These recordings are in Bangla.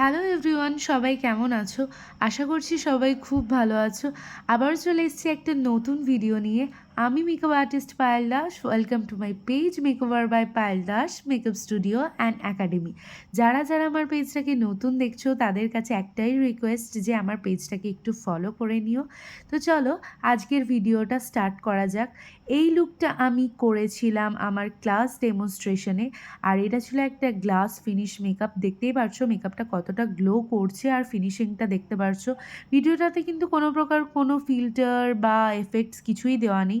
হ্যালো এভরিওয়ান, সবাই কেমন আছো? আশা করছি সবাই খুব ভালো আছো। আবার চলে এসেছি একটা নতুন ভিডিও নিয়ে। আমি makeup artist Payel Das welcome to my page makeover by Payel Das makeup studio and academy যারা যারা আমার পেজটাকে নতুন দেখছ, তাদের কাছে একটাই রিকোয়েস্ট যে আমার পেজটাকে একটু ফলো করে নিও। তো চলো, আজকের ভিডিওটা স্টার্ট করা যাক। এই লুকটা আমি করেছিলাম আমার ক্লাস ডেমনস্ট্রেশনে আর এটা ছিল একটা গ্লাস ফিনিশ মেকআপ দেখতেই পারছ মেকআপটা কতটা গ্লো করছে আর ফিনিশিংটা দেখতে পারছ। ভিডিওটাতে কিন্তু কোনো প্রকার কোনো ফিল্টার বা এফেক্টস কিছুই দেওয়া নেই।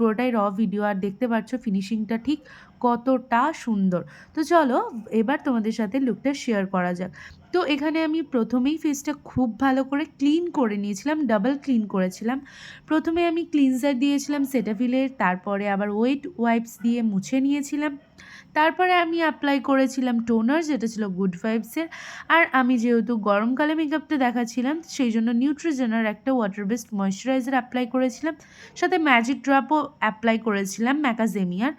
পুরোটাই র ভিডিও আর দেখতে পাচ্ছ ফিনিশিংটা ঠিক কতটা সুন্দর। তো চলো, এবার তোমাদের সাথে লুকটা শেয়ার করা যাক। তো এখানে আমি প্রথমেই ফেসটা খুব ভালো করে ক্লিন করে নিয়েছিলাম ডাবল ক্লিন করেছিলাম। প্রথমে আমি ক্লিনজার দিয়েছিলাম সেটাফিলের তারপরে আবার ওয়েট ওয়াইপস দিয়ে মুছে নিয়েছিলাম। তারপরে আমি অ্যাপ্লাই করেছিলাম টোনার যেটা ছিল গুড ভাইবসের আর আমি যেহেতু গরমকালে মেকআপটা দেখাচ্ছিলাম, সেই জন্য নিউট্রিজেনার একটা ওয়াটার বেসড ময়শ্চারাইজার অ্যাপ্লাই করেছিলাম। সাথে ম্যাজিক ড্রপও অ্যাপ্লাই করেছিলাম ম্যাকাজেমিয়ার।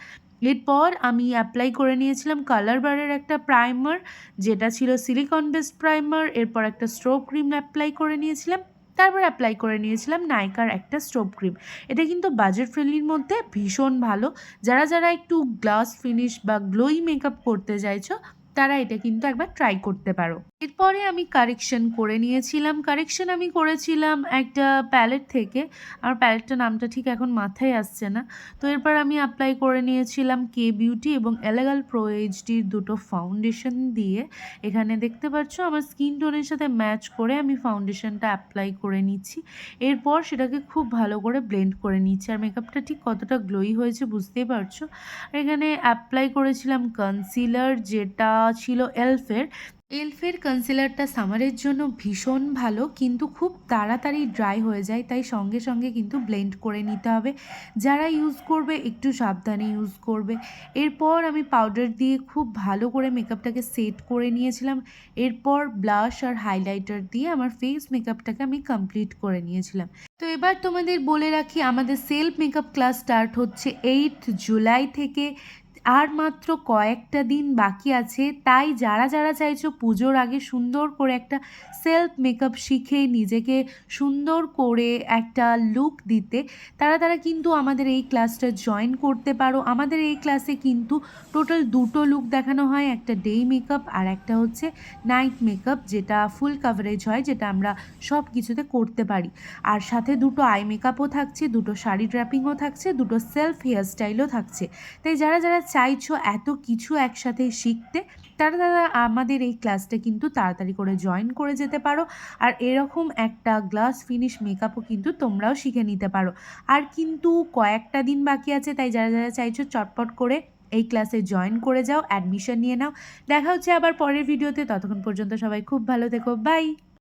এরপর আমি অ্যাপ্লাই করে নিয়েছিলাম কালার বারের একটা প্রাইমার যেটা ছিল সিলিকন বেসড প্রাইমার এরপর একটা স্ট্রোক ক্রিম অ্যাপ্লাই করে নিয়েছিলাম, তারপর অ্যাপ্লাই করে নিয়েছিলাম নাইকার একটা স্টোভ ক্রিম এটা কিন্তু বাজেট ফ্রেন্ডলির মধ্যে ভীষণ ভালো। যারা যারা একটু গ্লাস ফিনিশ বা গ্লোই মেকআপ করতে চাইছো, তারা এটা কিন্তু একবার ট্রাই করতে পারো। এরপরে আমি কারেকশন করে নিয়েছিলাম। কারেকশন আমি করেছিলাম একটা প্যালেট থেকে। আমার প্যালেটটার নামটা ঠিক এখন মাথায় আসছে না। তো এরপর আমি অ্যাপ্লাই করে নিয়েছিলাম কে বিউটি এবং এলেগাল প্রো এইচডির দুটো ফাউন্ডেশন দিয়ে। এখানে দেখতে পাচ্ছ আমার স্কিন টোনের সাথে ম্যাচ করে আমি ফাউন্ডেশনটা অ্যাপ্লাই করে নিচ্ছি। এরপর সেটাকে খুব ভালো করে ব্লেন্ড করে নিচ্ছি। আর মেকআপটা ঠিক কতটা গ্লোই হয়েছে বুঝতেই পারছ? এখানে অ্যাপ্লাই করেছিলাম কনসিলার যেটা ছিল এলফের এলফের কনসিলারটা সামারের জন্য ভীষণ ভালো, কিন্তু খুব তাড়াতাড়ি ড্রাই হয়ে যায়, তাই সঙ্গে সঙ্গে কিন্তু ব্লেন্ড করে নিতে হবে। যারা ইউজ করবে, একটু সাবধানে ইউজ করবে। এরপর আমি পাউডার দিয়ে খুব ভালো করে মেকআপটাকে সেট করে নিয়েছিলাম। এরপর ব্লাশ আর হাইলাইটার দিয়ে আমার ফেস মেকআপটাকে আমি কমপ্লিট করে নিয়েছিলাম। তো এবার তোমাদের বলে রাখি, আমাদের সেলফ মেকআপ ক্লাস স্টার্ট হচ্ছে এইট জুলাই থেকে। আর মাত্র কয়েকটা দিন বাকি আছে, তাই যারা যারা চাইছো পুজোর আগে সুন্দর করে একটা সেলফ মেকআপ শিখে নিজেকে সুন্দর করে একটা লুক দিতে, তারা তারা কিন্তু আমাদের এই ক্লাসটা জয়েন করতে পারো। আমাদের এই ক্লাসে কিন্তু টোটাল দুটো লুক দেখানো হয়, একটা ডে মেকআপ আর একটা হচ্ছে নাইট মেকআপ যেটা ফুল কাভারেজ হয়, যেটা আমরা সব কিছুতে করতে পারি। আর সাথে দুটো আই মেকআপও থাকছে, দুটো শাড়ি ড্র্যাপিংও থাকছে, দুটো সেলফ হেয়ারস্টাইলও থাকছে। তাই যারা যারা চাইছো এত কিছু একসাথে শিখতে, তারা তারা আমাদের এই ক্লাসটা কিন্তু তাড়াতাড়ি করে জয়েন করে যেতে পারো। আর এরকম একটা গ্লাস ফিনিশ মেকআপও কিন্তু তোমরাও শিখে নিতে পারো। আর কিন্তু কয়েকটা দিন বাকি আছে, তাই যারা যারা চাইছো চটপট করে এই ক্লাসে জয়েন করে যাও অ্যাডমিশন নিয়ে নাও। দেখা হচ্ছে আবার পরের ভিডিওতে ততক্ষণ পর্যন্ত সবাই খুব ভালো থেকো। বাই